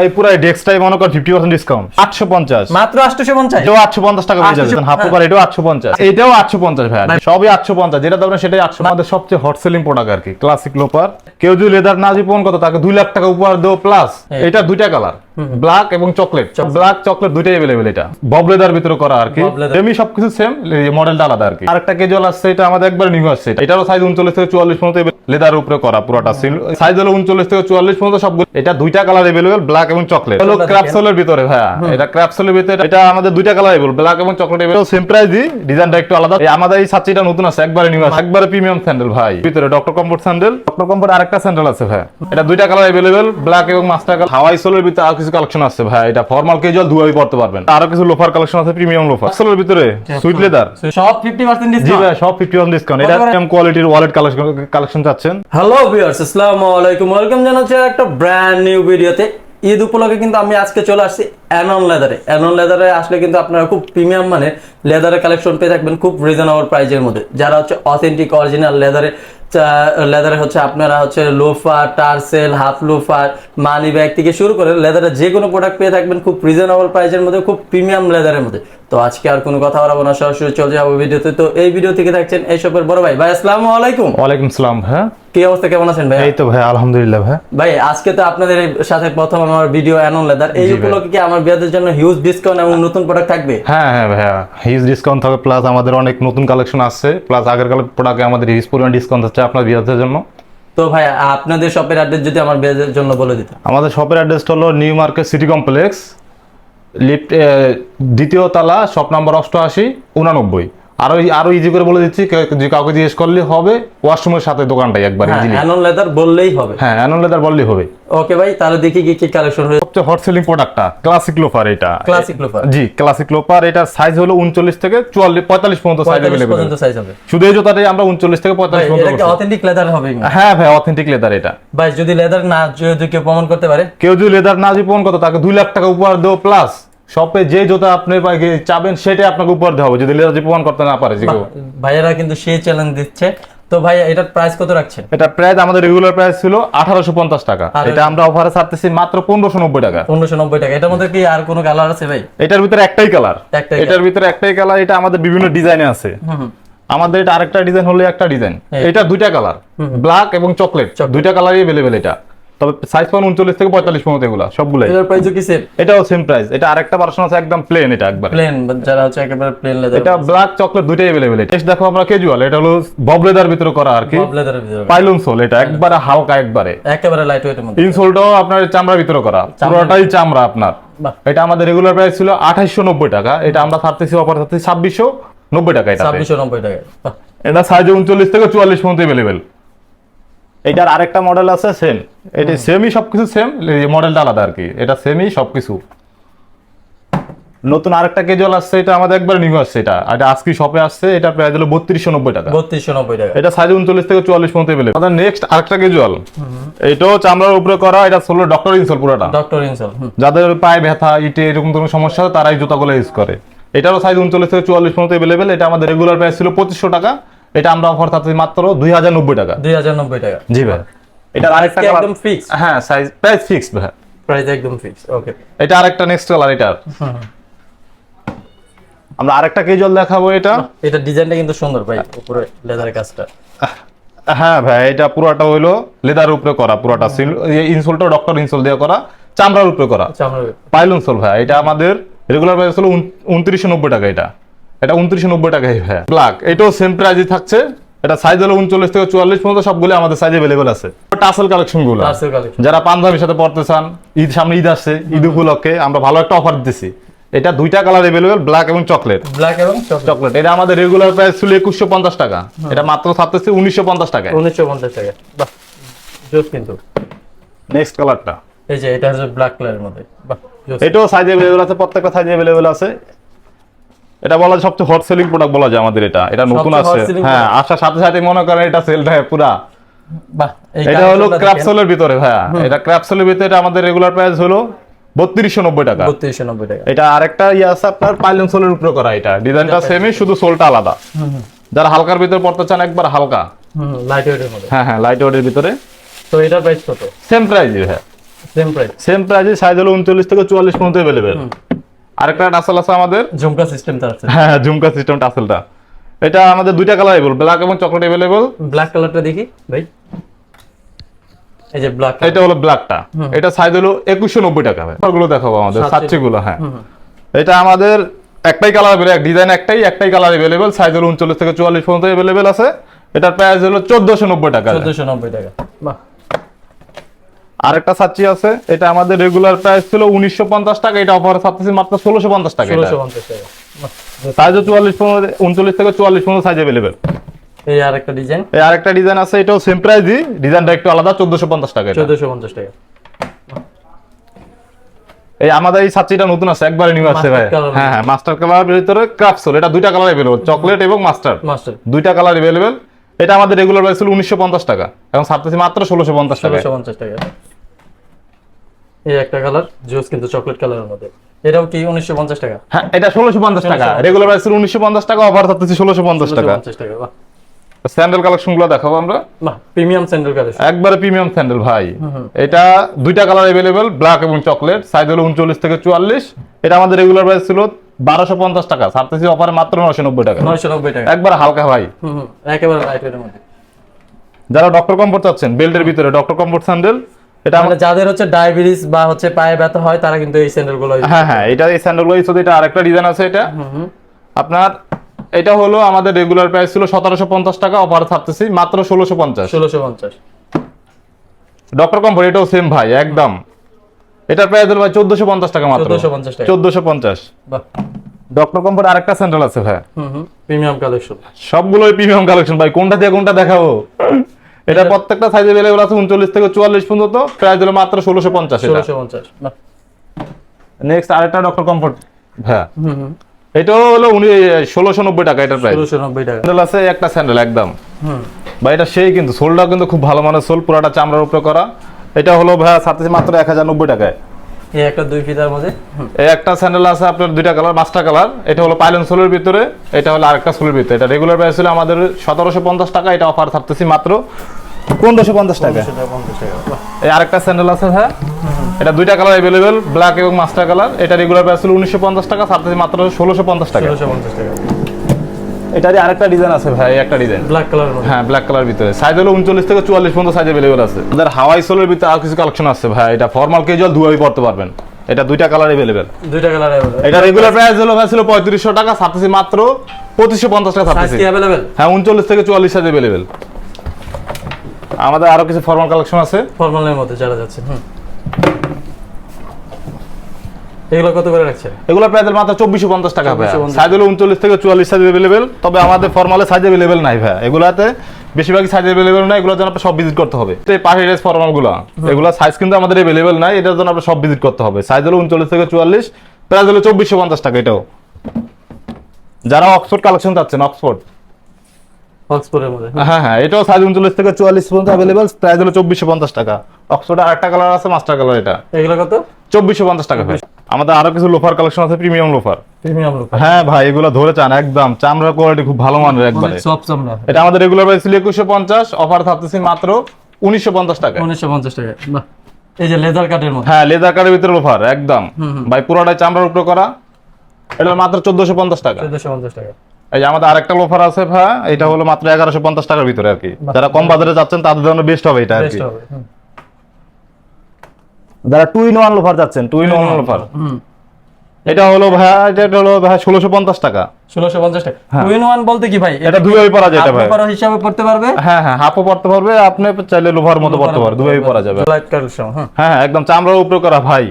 এই পুরো ডেস্কটাই মনে কর ফিফটি পার্সেন্ট ডিসকাউন্ট আটশো পঞ্চাশ। মাত্র আটশোশো পঞ্চাশ। এটাও আটশো পঞ্চাশ টাকা হয়ে যাবে। হাফ ওভার এটাও আটশো পঞ্চাশ। এটাও আটশো পঞ্চাশ ভাই। সবই আটশো পঞ্চাশ। যেটা ধরেন সেটাই আটশো আমাদের সবচেয়ে হট সেলিং প্রোডাক্ট আর কি। ক্লাসিক লোপার কেউ যদি লেদার না জীবন কত তাকে দুই লাখ টাকা উপহার দেও প্লাস এটা দুইটা কালার ব্ল্যাক এবং চকলেট ব্ল্যাক চকলেট দুইটাই এটা। বব লেদার ভিতরে করা আর কি। এমনি সবকিছু সেম মডেলটা আলাদা আর কি। আরেকটা কেজুয়াল আসছে এটা আমাদের একবার নিউ আসছে এটারও সাইজ উনচল্লিশ থেকে চুয়াল্লিশ পর্যন্ত লেদার উপরে করা পুরোটা সাইজ হলো উনচল্লিশ থেকে চুয়াল্লিশ পর্যন্ত সবগুলো। এটা দুইটা কালার ব্ল্যাক এবং চকলেট হলো দেখেন। ক্রাপসোলের ভিতরে ভাইয়া এটা ক্রাপসোলের ভিতরে এটা আমাদের দুইটা কালার ব্ল্যাক এবং চকলেট সেম প্রাইসই ডিজাইনটা একটু আলাদা। আমাদের এই নতুন আছে একবারে নিউ আছে। একবারে প্রিমিয়াম স্যান্ডেল ভাই। ভিতরে doctor comfort sandal doctor comfort আরেকটা স্যান্ডেল আছে ভাই। এটা দুইটা কালার অ্যাভেলেবল ব্ল্যাক এবং মাস্টার কালার হাওয়াই সোলের ভিতরে কিছু কালেকশন আছে ভাই এটা ফর্মাল ক্যাজুয়াল দুয়াই পড়তে পারবেন। আরও কিছু লোফার কালেকশন আছে প্রিমিয়াম লোফার আসলের ভিতরে সুইট লেদার সব 50% ডিসকাউন্ট জি ভাই সব ফিফটি ডিসকাউন্ট এটা প্রিমিয়াম কোয়ালিটির ওয়ালেট কালেকশন কালেকশন চাচ্ছেন। হ্যালো ভিউয়ার্স আসসালামু আলাইকুম। ওয়েলকাম জানাচ্ছি একটা ব্র্যান্ড নিউ ভিডিওতে ঈদ উপলক্ষে কিন্তু আমি আজকে চলে আসছি অ্যানন লেদারে অ্যানন লেদারে আসলে কিন্তু আপনারা খুব প্রিমিয়াম মানে লেদারের কালেকশন পেয়ে থাকবেন খুব রিজনেবল প্রাইজের মধ্যে। যারা হচ্ছে অথেন্টিক অরিজিনাল লেদারে লেদারে হচ্ছে আপনারা হচ্ছে loafer tassel half loafer money bag থেকে শুরু করে লেদারের যে কোনো প্রোডাক্ট পেয়ে থাকবেন খুব রিজনেবল প্রাইসের মধ্যে খুব প্রিমিয়াম লেদারের মধ্যে। তো আজকে আর কোনো কথা বলব না সরাসরি চলে যাব ভিডিওতে। তো এই ভিডিও থেকে দেখছেন এইসবের বড় ভাই। ভাই আসসালামু আলাইকুম। ওয়ালাইকুম সালাম ভাই কি অবস্থা কেমন আছেন ভাই এই তো ভাই আলহামদুলিল্লাহ ভাই ভাই আজকে তো আপনাদের সাথে প্রথম আমার ভিডিও অ্যানন লেদার এই উপলক্ষে কি আমার বিয়াদের জন্য হিউজ ডিসকাউন্ট এবং নতুন প্রোডাক্ট থাকবে? হ্যাঁ হ্যাঁ ভাইয়া। হিউজ ডিসকাউন্ট থাকবে প্লাস আমাদের অনেক নতুন কালেকশন আসছে প্লাস আগের কালের প্রোডাক্টে আমাদের হিউজ পরিমাণ ডিসকাউন্ট আছে আপনার বিয়াদের জন্য। তো ভাই আপনাদের শপের অ্যাড্রেস যদি আমার বিয়াদের জন্য বলে দিতে আমাদের শপের অ্যাড্রেসটা হলো new market city complex lift দ্বিতীয় তলা শপ নাম্বার অষ্টআশি উনানব্বই। আরও আরও ইজি করে বলে দিচ্ছি যে কাউকে জিজ্ঞেস করলে হবে ওয়াশরুমের সাথে দোকানটাই একবার ইজিলি অ্যানন লেদার বললেই হবে। হ্যাঁ অ্যানুয়াল লেদার বললেই হবে। ওকে ভাই তাহলে দেখি কি কি কালেকশন রয়েছে সবচেয়ে হট সেলিং প্রোডাক্টটা ক্লাসিক লোফার এটা। ক্লাসিক লোফার জি ক্লাসিক লোফার এটা সাইজ হলো উনচল্লিশ থেকে চুয়াল্লিশ পঁয়তাল্লিশ পর্যন্ত সাইজ অ্যাভেলেবেল পর্যন্ত সাইজ হবে। শুধু এই জুতাটাই আমরা উনচল্লিশ থেকে ভাই পঁয়তাল্লিশ এটা অথেন্টিক লেদার হবে? হ্যাঁ ভাই অথেন্টিক লেদার এটা। ভাই যদি লেদার না যদি কেউ প্রমাণ করতে পারে? কেউ যদি লেদার না জীবন কত তাকে দুই লাখ টাকা উপহার দেও প্লাস শপে যে জুতা আপনি চাবেন সেটাই আপনাকে উপহার দেওয়া হবে যদি লেদার জীবন করতে না পারে যে ভাইয়েরা কিন্তু সেই চ্যালেঞ্জ দিচ্ছে। তো ভাই এটার প্রাইস কত রাখছেন? এটা প্রাইস আমাদের রেগুলার প্রাইস ছিল আঠারোশো পঞ্চাশ টাকা। আর- এটা আমরা অফারে ছাড়তেছি মাত্র পনেরোশো নব্বই টাকা। পনেরোশো নব্বই টাকা। এটার মধ্যে কি আর কোনো কালার আছে ভাই? এটার ভিতরে একটাই কালার এটার ভিতরে একটাই কালার এটা আমাদের বিভিন্ন ডিজাইনে আছে। আমাদের এটা আরেকটা ডিজাইন হলো একটা ডিজাইন। হ্যাঁ। এটা দুইটা কালার ব্ল্যাক এবং চকলেট দুইটা কালারই অ্যাভেলেবেল এটা। তবে সাইজ পান উনচল্লিশ থেকে পঁয়তাল্লিশ পর্যন্ত এগুলা সবগুলাই। এটার প্রাইস কি সেম এটাও সেম প্রাইস এটা আরেকটা ভার্সন আছে একদম প্লেন এটা একবার। প্লেন যারা হচ্ছে একেবারে প্লেন লেদার এটা ব্ল্যাক চকলেট দুইটাই অ্যাভেলেবেল টেস্ট দেখো আমরা ক্যাজুয়াল এটা হলো বব লেদার ভিতরে করা আর কি। বব লেদারের ভিতরে পাইলন সোল এটা একবারে হালকা একবারে। একেবারে লাইট ওয়েটের মধ্যে। ইনসোলটাও আপনার চামড়ার ভিতরে করা। পুরোটাই চামড়া আপনার। এটা আমাদের রেগুলার প্রাইস ছিল আঠাইশশো নব্বই টাকা। এটা আমরা ছাড়তেছি অফার ছাড়তেছি ছাব্বিশশো নব্বই টাকা এটা ছাব্বিশশো নব্বই টাকা এটা সাইজ উনচল্লিশ থেকে চুয়াল্লিশ পর্যন্ত অ্যাভেলেবেল এটার আরেকটা মডেল আছে সেম এটা সেমই সবকিছু সেম মডেলটা আলাদা আর কি এটা সেমই সবকিছু। নতুন আরেকটা কেজল আসছে এটা আমাদের একবার নিউ আসছে এটা। এটা আজকে শপে আসছে এটা প্রাইস হলো বত্রিশশো নব্বই টাকা। বত্রিশশো নব্বই টাকা। এটা সাইজ উনচল্লিশ থেকে চুয়াল্লিশ পর্যন্ত অ্যাভেলেবল আমাদের নেক্সট আরেকটা কেজুয়াল এটাও চামড়ার উপরে করা এটা হলো ডক্টর ইনসোল পুরোটা। ডক্টর ইনসল যাদের পায়ে ব্যথা ইটে এরকম ধরনের সমস্যা তারা এই জুতাগুলো ইউজ করে। এটারও সাইজ উনচল্লিশ থেকে চুয়াল্লিশ পর্যন্ত অ্যাভেলেবেল এটা আমাদের রেগুলার প্রাইস ছিল পঁচিশশো টাকা। এটা আমরা অফার থাকতে মাত্র দুই হাজার নব্বই টাকা। দুই হাজার নব্বই টাকা। জি ভাই। এটা আরেকটা একদম ফিক্স হ্যাঁ সাইজ প্রাইস ফিক্স ভাই। প্রাইস একদম ফিক্স ওকে এটা আরেকটা নেক্সট কালার এটা। আমরা আরেকটা কেজল দেখাবো এটা। এটা ডিজাইনটা কিন্তু সুন্দর ভাই উপরে লেদারের কাজটা। হ্যাঁ ভাই এটা পুরোটা হইল লেদার উপরে করা পুরোটা সিল ইনসোলটা ডক্টর ইনসোল দিয়ে করা চামড়ার উপরে করা। পাইলন সোল ভাই এটা আমাদের রেগুলার প্রাইস হলো উনত্রিশশো নব্বই টাকা এটা। এটা উনত্রিশশো নব্বই টাকাই ভাই ব্ল্যাক এটাও সেম প্রাইজই থাকছে। এটা সাইজ হলো উনচল্লিশ থেকে চুয়াল্লিশ পর্যন্ত সবগুলো আমাদের সাইজ অ্যাভেলেবেল আছে। টাসেল কালেকশনগুলো যারা পাঞ্জাবির সাথে পড়তে চান ঈদ সামনে ঈদ আসছে ঈদ উপলক্ষে আমরা ভালো একটা অফার দিতেছি এটা দুইটা কালার অ্যাভেলেবেল ব্ল্যাক এবং চকলেট ব্ল্যাক এবং চকলেট এটা আমাদের রেগুলার প্রাইস ছিল একুশশো পঞ্চাশ টাকা। এটা মাত্র থাকতেছে উনিশশো পঞ্চাশ টাকায়। উনিশশো পঞ্চাশ টাকা বাহ কিন্তু। নেক্সট কালারটা এই যে এটা হচ্ছে ব্ল্যাক কালারের মধ্যে। বাহ এটাও সাইজ অ্যাভেলেবেল আছে প্রত্যেকটা সাইজ অ্যাভেলেবেল আছে। এটা বলা যায় সবচেয়ে হট সেলিং প্রোডাক্ট বলা যায় আমাদের এটা। এটা নতুন আছে। হ্যাঁ আসার সাথে সাথে মনে করেন এটা সেল দেয় পুরা। বাহ এটা হলো ক্র্যাপসোলের ভিতরে হ্যাঁ। এটা ক্র্যাপসোলের ভিতরে এটা আমাদের রেগুলার প্রাইস হলো বত্রিশশো নব্বই টাকা। বত্রিশশো নব্বই টাকা। এটা আরেকটা ইয়ে আছে আপনার পাইলন সোলের উপরে করা এটা। ডিজাইনটা সেমই শুধু সোলটা আলাদা। যারা হালকার ভিতরে পড়তে চান একবার হালকা। হুম লাইট ওয়েটের মধ্যে। হ্যাঁ হ্যাঁ লাইট ওয়েটের ভিতরে। তো এটার প্রাইস কত? সেম প্রাইস হ্যাঁ। সেম প্রাইস সেম প্রাইসে সাইজ হলো উনচল্লিশ থেকে চুয়াল্লিশ পর্যন্ত অ্যাভেলেবেল আরেকটা টাসেল আছে আমাদের। ঝুমকা সিস্টেম আছে। হ্যাঁ ঝুমকা সিস্টেম টাসেলটা এটা আমাদের দুইটা কালার অ্যাভেলেবল ব্ল্যাক এবং চকলেট ব্ল্যাক কালারটা দেখি ভাই। এই যে ব্ল্যাক এটা হলো ব্ল্যাকটা এটা সাইজ হলো একুশশো নব্বই টাকা ভাই। গুলো দেখাবো আমাদের। সাতশি গুলো হ্যাঁ। এটা আমাদের একটাই কালার অ্যাভেলেবল ডিজাইন একটাই একটাই কালার অ্যাভেলেবেল সাইজ হলো উনচল্লিশ থেকে চুয়াল্লিশ পর্যন্ত অ্যাভেলেবেল আছে। এটার প্রাইস হলো চোদ্দশো নব্বই টাকা চোদ্দশো নব্বই টাকা। বাহ। আরেকটা সাচ্চি আছে এটা আমাদের রেগুলার প্রাইস ছিল উনিশশো পঞ্চাশ টাকা এটা অফার ছাড়তেছি মাত্র ষোলোশো পঞ্চাশ টাকা ষোলোশো পঞ্চাশ টাকা। বাহ। সাইজ চুয়াল্লিশ পর্যন্ত উনচল্লিশ থেকে চুয়াল্লিশ পর্যন্ত সাইজ অ্যাভেলেবেল এই আর ডিজাইন এই আরেকটা ডিজাইন আছে এটাও সেম প্রাইসই ডিজাইনটা একটু আলাদা চোদ্দশো পঞ্চাশ টাকা চোদ্দশো পঞ্চাশ টাকা। এই আমাদের এই নতুন আছে একবারে নিউ আছে ভাই। হ্যাঁ হ্যাঁ মাস্টার কালার ভিতরে এটা দুইটা কালার চকলেট এবং মাস্টার মাস্টার দুইটা কালার এটা আমাদের রেগুলার প্রাইস ছিল উনিশশো পঞ্চাশ টাকা এখন ছাড়তেছি মাত্র ষোলোশো পঞ্চাশ টাকা ষোলোশো পঞ্চাশ টাকা। এই একটা কালার জুস কিন্তু চকলেট কালারের মধ্যে। এটাও কি উনিশশো পঞ্চাশ টাকা? হ্যাঁ এটা ষোলোশো পঞ্চাশ টাকা। রেগুলার প্রাইস ছিল উনিশশো পঞ্চাশ টাকা অফার ছাড়তেছি ষোলোশো পঞ্চাশ টাকা। পঞ্চাশ টাকা স্যান্ডেল কালেকশনগুলো দেখাবো আমরা। বাহ প্রিমিয়াম স্যান্ডেল কালেকশন একবারে প্রিমিয়াম স্যান্ডেল ভাই। এটা দুইটা কালার অ্যাভেলেবেল ব্ল্যাক এবং চকলেট সাইজ হলো উনচল্লিশ থেকে চুয়াল্লিশ। এটা আমাদের রেগুলার প্রাইস ছিল বারোশো পঞ্চাশ টাকা। ছাড়তেছি অফারে মাত্র নশো নব্বই টাকা। নয়শো নব্বই টাকা। একবার হালকা ভাই। হুম একেবারে লাইট ওয়েটের মধ্যে। যারা ডক্টর কমফোর্ট চাচ্ছেন বেল্টের ভিতরে ডক্টর কমফোর্ট স্যান্ডেল এটা মানে যাদের হচ্ছে ডায়াবেটিস বা হচ্ছে পায়ে ব্যথা হয় তারা কিন্তু এই হ্যাঁ হ্যাঁ এটা এই স্যান্ডেলগুলো শুধু এটা আরেকটা ডিজাইন আছে এটা। আপনার এটা হলো আমাদের রেগুলার প্রাইস ছিল সতেরোশো পঞ্চাশ টাকা অফার থাকতেছি মাত্র ষোলোশো পঞ্চাশ। ষোলোশো পঞ্চাশ। ডক্টর কমফোর্ট এটাও সেম ভাই একদম। এটার প্রাইস হলো ভাই চোদ্দশো পঞ্চাশ টাকা মাত্র। 1450 টাকা। চোদ্দশো পঞ্চাশ। ডক্টর কমফোর্ট আরেকটা স্যান্ডেল আছে ভাই। প্রিমিয়াম কালেকশন সবগুলোই প্রিমিয়াম কালেকশন ভাই কোনটা দিয়ে কোনটা দেখাবো? এটা প্রত্যেকটা সাইজ অ্যাভেলেবল আছে উনচল্লিশ থেকে চুয়াল্লিশ পর্যন্ত প্রাইস হলো মাত্র ষোলোশো পঞ্চাশ এটা। ষোলোশো পঞ্চাশ বাহ নেক্সট আরেকটা ডক্টর কমফর্ট হ্যাঁ। এটাও হলো উনি ষোলোশো নব্বই টাকা এটার প্রাইস ষোলোশো নব্বই টাকা। স্যান্ডেল আছে একটা স্যান্ডেল একদম। হুম। ভাই এটা সেই কিন্তু সোলটা কিন্তু খুব ভালো মানের সোল পুরাটা চামড়ার উপরে করা। এটা হলো ভাই সাথে মাত্র এক হাজার নব্বই টাকায়। এই একটা দুই ফিতার মধ্যে? এই একটা স্যান্ডেল আছে আপনার দুইটা কালার মাস্টার কালার। এটা হলো পাইলন সোলের ভিতরে এটা হলো আরেকটা সোলের ভিতরে। এটা রেগুলার প্রাইস ছিল আমাদের সতেরোশো পঞ্চাশ টাকা এটা অফার থাকতেছি মাত্র পনেরোশো পঞ্চাশ টাকা। এই আরেকটা স্যান্ডেল আছে হ্যাঁ এটা দুইটা কালার অ্যাভেলেবেল ব্ল্যাক এবং মাস্টার কালার। এটা রেগুলার প্রাইস ছিল উনিশশো পঞ্চাশ টাকা থাকতেছি মাত্র ষোলোশো পঞ্চাশ টাকা। ষোলোশো পঞ্চাশ টাকা এটারই আরেকটা ডিজাইন আছে ভাই একটা ডিজাইন ব্ল্যাক কালার হ্যাঁ ব্ল্যাক কালার ভিতরে। সাইজ হলো উনচল্লিশ থেকে চুয়াল্লিশ পর্যন্ত সাইজ অ্যাভেলেবল আছে। আমাদের হাওয়াই সোলের ভিতরে আর কিছু কালেকশন আছে ভাই। এটা ফর্মাল কেজুয়াল দুয়াই পড়তে পারবেন। এটা দুইটা কালার অ্যাভেলেবেল দুইটা কালার অ্যাভেলেবেল এটা রেগুলার প্রাইস হলো ভাই ছিল পঁয়ত্রিশশো টাকা ছাড়তেছি মাত্র পঁচিশশো পঞ্চাশ টাকা সাইজ ছাড়তেছি কি অ্যাভেলেবেল হ্যাঁ উনচল্লিশ থেকে চুয়াল্লিশ সাইজ অ্যাভেলেবেল আমাদের আরও কিছু ফর্মাল কালেকশন আছে। ফর্মালের মধ্যে যারা যাচ্ছে হুম। এগুলো কত করে রাখছেন? এগুলো প্রাইস মাত্র চব্বিশশো পঞ্চাশ টাকা ভাই 2450 সাইজ হলো উনচল্লিশ থেকে চুয়াল্লিশ সাইজ অ্যাভেলেবেল তবে আমাদের ফর্মালে সাইজ অ্যাভেলেবেল নাই ভাই এগুলাতে সাইজ অ্যাভেলেবেল নাই এগুলোর জন্য আপনার সব ভিজিট করতে হবে। তো এই পাশের ড্রেস ফর্মালগুলো এগুলো সাইজ কিন্তু আমাদের অ্যাভেলেবেল নাই এটার জন্য আপনার সব ভিজিট করতে হবে। সাইজ হলো উনচল্লিশ থেকে চুয়াল্লিশ প্রাইস হলো চব্বিশশো পঞ্চাশ টাকা এটাও। যারা অক্সফোর্ড কালেকশন চাচ্ছেন অক্সফোর্ড অক্সফোর্ডের মধ্যে হ্যাঁ হ্যাঁ এটাও সাইজ উনচল্লিশ থেকে চুয়াল্লিশ পর্যন্ত অ্যাভেলেবেল প্রাইস হলো চব্বিশশো পঞ্চাশ টাকা। অক্সফোর্ডে আরেকটা কালার আছে মাস্টার কালার এটা। এগুলো কত? চব্বিশশো পঞ্চাশ টাকা আমাদের আরও কিছু লোফার কালেকশন আছে প্রিমিয়াম লোফার। প্রিমিয়াম লুক হ্যাঁ ভাই এগুলো ধরে চান একদম। চামড়ার কোয়ালিটি খুব ভালো মানের একবারে। সব চামড়া। এটা আমাদের রেগুলার প্রাইস ছিল একুশশো পঞ্চাশ অফার থাকতেছি মাত্র উনিশশো পঞ্চাশ টাকা। উনিশশো পঞ্চাশ টাকা। বাহ এই যে লেদার কাটের মধ্যে। হ্যাঁ লেদার কার্ডের ভিতরে লোফার একদম। ভাই পুরোটাই চামড়ার উপরে করা। এটা মাত্র চোদ্দশো পঞ্চাশ টাকা। চোদ্দশো পঞ্চাশ টাকা। এই যে আমাদের আরেকটা লোফার আছে ভাই এটা হলো মাত্র এগারোশো পঞ্চাশ টাকার ভিতরে আর কি। যারা কম বাজারে যাচ্ছেন তাদের জন্য বেস্ট হবে এটা আর কি। যারা টু ইন ওয়ান লোফার যাচ্ছেন টু ইন ওয়ান লোফার এটা হলো ভাই এটা হলো ভাই ষোলোশো পঞ্চাশ টাকা। ষোলোশো পঞ্চাশ টাকা। টু ইন ওয়ান বলতে কি ভাই? এটা দুইভাবে পড়া যায় এটা ভাই। পড়া হিসাবে পড়তে পারবে? হ্যাঁ হ্যাঁ হাফও পড়তে পারবে আপনি চাইলে লোভার মতো পড়তে পারবে দুভাবে পরা যাবে। লাইট কালেকশন হ্যাঁ হ্যাঁ হ্যাঁ, একদম চামড়ার উপরে করা ভাই।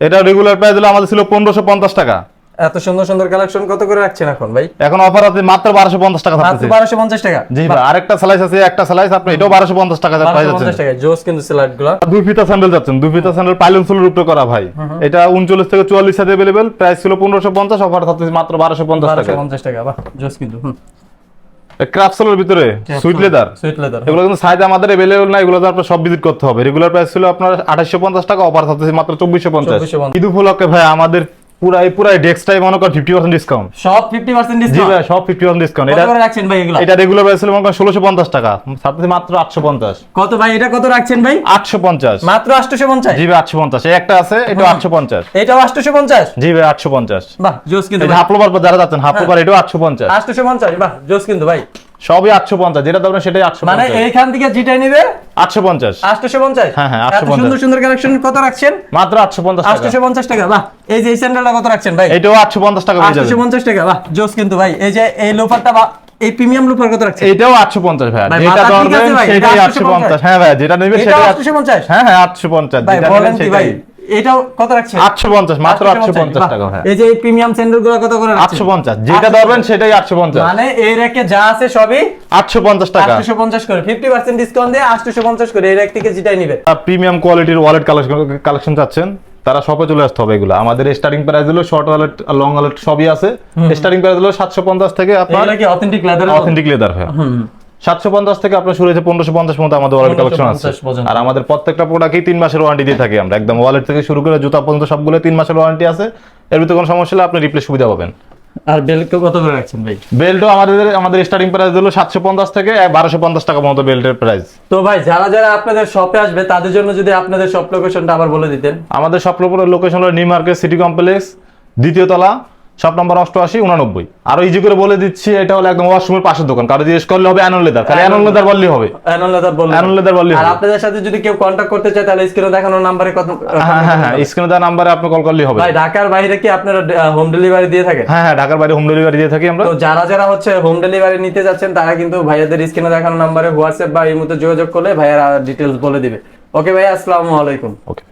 এটা রেগুলার প্রাইস হলো আমাদের ছিল পনেরোশো পঞ্চাশ টাকা। এত সুন্দর সুন্দর কালেকশন কত করে রাখছেন এখন ভাই? এখন অফার আছে মাত্র বারোশো পঞ্চাশ টাকা মাত্র থাকতেছে। বারোশো পঞ্চাশ টাকা? জি ভাই আরেকটা স্লাইস আছে একটা স্লাইস আপনি এটাও বারোশো পঞ্চাশ টাকা প্রাইস বারোশো আছে পঞ্চাশ টাকা জোস কিন্তু সিলাইটগুলা দুই ফিতা স্যান্ডেল যাচ্ছেন দুই ফিতা স্যান্ডেল পাইলন সোলের উপরে করা ভাই। এটা উনচল্লিশ থেকে চুয়াল্লিশ সাথে অ্যাভেলেবেল প্রাইস ছিল পনেরোশো পঞ্চাশ অফার থাকতেছে মাত্র বারোশো পঞ্চাশ বারোশো টাকা পঞ্চাশ টাকা বাহ জোস কিন্তু ক্রাফট সোলের ভিতরে সুইট লেদার সুইট লেদার এগুলো কিন্তু সাইজ আমাদের অ্যাভেলেবল না এগুলো তো আপনার সব ভিজিট করতে হবে। রেগুলার প্রাইস ছিল আপনার আঠাশশো পঞ্চাশ টাকা অফার থাকতেছে মাত্র চব্বিশশো পঞ্চাশ। 2450 ঈদ উপলক্ষে ভাই আমাদের পুরাই পুরাই ডেস্কটাই মনে করেন ফিফটি পার্সেন্ট ডিসকাউন্ট সব ফিফটি পার্সেন্ট জি ভাই সব ফিফটি পার্সেন্ট ডিসকাউন্ট এটা রাখছেন ভাই এগুলো? এটা রেগুলার প্রাইস ছিল মনে করেন ষোলোশো পঞ্চাশ টাকা। সাথে মাত্র আটশো পঞ্চাশ। কত ভাই এটা কত রাখছেন ভাই? আটশো পঞ্চাশ। মাত্র আটশোশো পঞ্চাশ? জি ভাই আটশো পঞ্চাশ। একটা আছে এটা আটশো পঞ্চাশ। এটাও আটশোশো পঞ্চাশ? জি ভাই আটশো পঞ্চাশ। বাহ জোস কিন্তু হাফ লোবার যারা যাচ্ছেন হাফ লোবার এটাও আটশো পঞ্চাশ। আটশোশো পঞ্চাশ বাহ জোস কিন্তু ভাই। সবই আটশো পঞ্চাশ যেটা ধরবেন সেটাই আটশো মানে এইখান থেকে যেটাই নিবে? আটশো পঞ্চাশ। আটশোশো পঞ্চাশ? হ্যাঁ, হ্যাঁ, 850 সুন্দর সুন্দর কালেকশন কত রাখছেন? মাত্র আটশো পঞ্চাশ টাকা। আটশোশো পঞ্চাশ টাকা বাহ। এই যে এই স্যান্ডেলটা কত রাখছেন ভাই? এটাও আটশো পঞ্চাশ টাকা যাবেন পঞ্চাশ টাকা বাহ জোস কিন্তু ভাই। এই যে এই লোফারটা বা এই প্রিমিয়াম লোফার কত রাখছেন? এটাও আটশো পঞ্চাশ ভাই ভাই, যেটা ধরবেন সেটাই আটশো 850 পঞ্চাশ। হ্যাঁ ভাই যেটা নেবে এটাও সেটাই আটশোশো পঞ্চাশ। হ্যাঁ হ্যাঁ আটশো পঞ্চাশ। ভাই যেটা বলেন নেবেন সেটাই। এটাও কত রাখছেন? আটশো পঞ্চাশ মাত্র আটশো পঞ্চাশ। বাহ, টাকা ভাই এই যে এই প্রিমিয়াম স্যান্ডেলগুলো কত করে রাখছেন? আটশো পঞ্চাশ যেটা ধরবেন সেটাই আটশো পঞ্চাশ। মানে এই যা আছে সবই আটশো পঞ্চাশ টাকা। আটশোশো পঞ্চাশ করে ফিফটি পার্সেন্ট ডিসকাউন্ট দিয়ে আটশোশো পঞ্চাশ করে এই রেক থেকে যেটাই নিবে। প্রিমিয়াম কোয়ালিটির ওয়ালেট কালেকশন কালেকশন চাচ্ছেন তারা শপে চলে আসতে হবে এগুলো। আমাদের স্টার্টিং প্রাইস হলো শর্ট ওয়ালেট লং ওয়ালেট সবই আছে। স্টার্টিং প্রাইস হলো সাতশো পঞ্চাশ থেকে আপনার অথেন্টিক লেদার অথেন্টিক লেদার হয়। সাতশো পঞ্চাশ থেকে আপনার শুরু হয়েছে পনেরোশো পঞ্চাশ মতো আমাদের ওয়ালেট কালেকশন আছে। আর আমাদের প্রত্যেকটা প্রোডাক্টই তিন মাসের ওয়ারেন্টি দিয়ে থাকি আমরা। একদম ওয়ালেট থেকে শুরু করে জুতা পর্যন্ত সবগুলো তিন মাসের ওয়ারেন্টি আছে। এর ভিতরে কোনো সমস্যা হলে আপনি রিপ্লেস সুবিধা পাবেন। আর বেল্ট কত করে রাখছেন ভাই? বেল্টও আমাদের আমাদের স্টার্টিং প্রাইস হলো সাতশো পঞ্চাশ থেকে বারোশো পঞ্চাশ টাকা মতো বেল্টের প্রাইস তো ভাই যারা যারা আপনাদের শপে আসবে তাদের জন্য যদি আপনাদের শপ লোকেশনটা আবার বলে দিতেন। আমাদের সব লোকেশন হলো নিউ মার্কেট সিটি কমপ্লেক্স দ্বিতীয় তলা। শপ নম্বর অষ্টআশি উনানব্বই। আরও ইজি করে বলে দিচ্ছি এটা হলো একদম ওয়াশরুমের পাশের দোকান। কারও জিজ্ঞেস করলে হবে অ্যানন লেদার খালি অ্যানন লেদার বললেই হবে। অ্যানন লেদার বললেন অ্যানন লেদার বললেই আর আপনাদের সাথে যদি কেউ কন্ট্যাক্ট করতে চায় তাহলে স্ক্রিনে দেখানো নাম্বারে কত হ্যাঁ হ্যাঁ হ্যাঁ স্ক্রিনে দেওয়া নাম্বারে আপনি কল করলেই হবে। ভাই ঢাকার বাইরে কি আপনারা হোম ডেলিভারি দিয়ে থাকেন? হ্যাঁ হ্যাঁ ঢাকার বাইরে হোম ডেলিভারি দিয়ে থাকি আমরা। তো যারা যারা হচ্ছে হোম ডেলিভারি নিতে যাচ্ছেন তারা কিন্তু ভাইয়াদের স্ক্রিনে দেখানো নাম্বারে হোয়াটসঅ্যাপ বা এই মতো যোগাযোগ করলে ভাইয়ারা ডিটেলস বলে দিবে। ওকে ভাই আসসালামু আলাইকুম। ওকে